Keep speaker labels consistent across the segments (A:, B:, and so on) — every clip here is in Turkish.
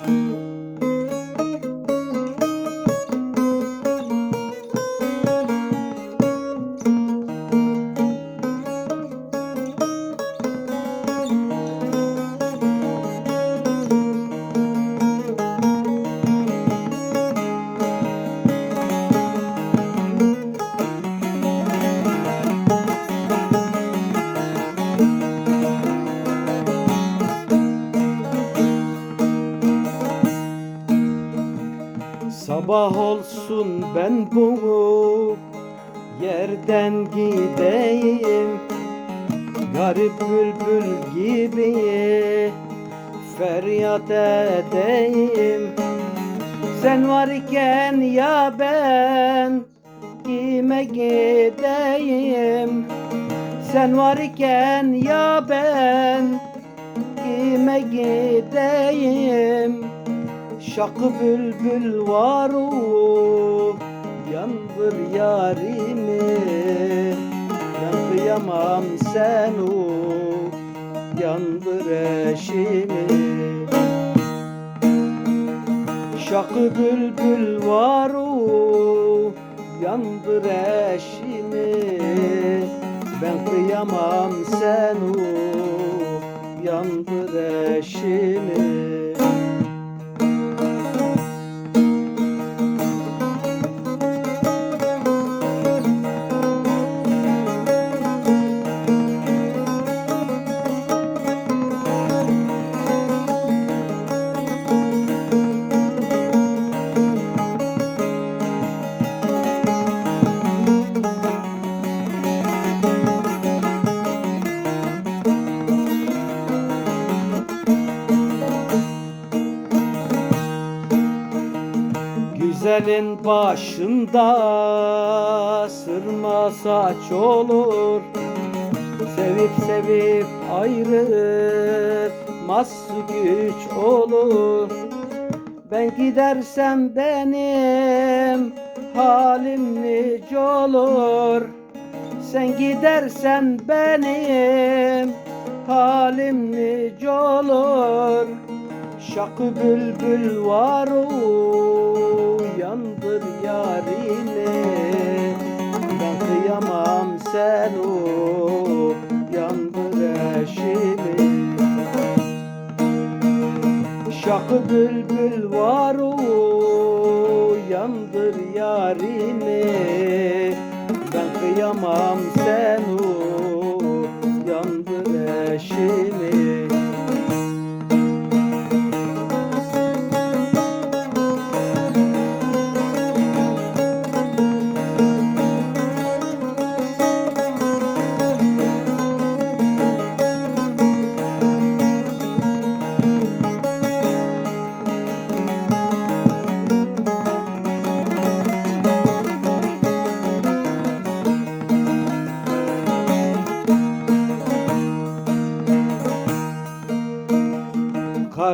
A: Música Sabah olsun ben bu yerden gideyim. Garip bülbül gibi feryat edeyim. Sen varken ya ben kime gideyim? Sen varken ya ben kime gideyim Şakı bülbül var o Yandır yarimi. Ben kıyamam sen o Yandır eşimi. Şakı bülbül var o Yandır eşimi. Ben kıyamam sen o Yandır eşimi Güzelin başında sırma saç olur. Sevip sevip ayrılmaz güç olur. Ben gidersem benim halim nice olur. Sen gidersen benim halim nice olur. Şakı bülbül var o Şakı bülbül var o yandır yarimi. Ben kıyamam sen o yandır eşimi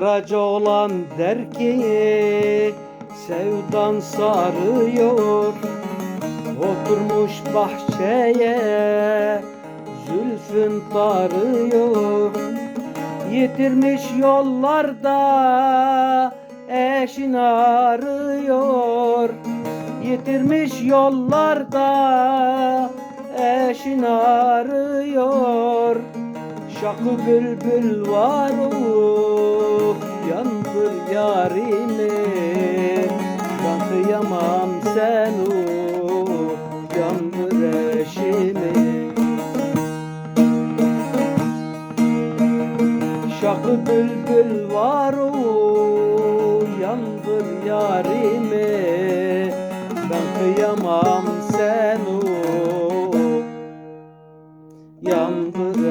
A: Karaca olan der ki sevdan sarıyor. Oturmuş bahçeye zülfün tarıyor. Yitirmiş yollarda eşin arıyor. Yitirmiş yollarda eşin arıyor. Şakı bülbül var o yarimi Ben kıyamam sen o yandır eşimi Şakı bülbül var o yandır yarimi Ben kıyamam sen o yandır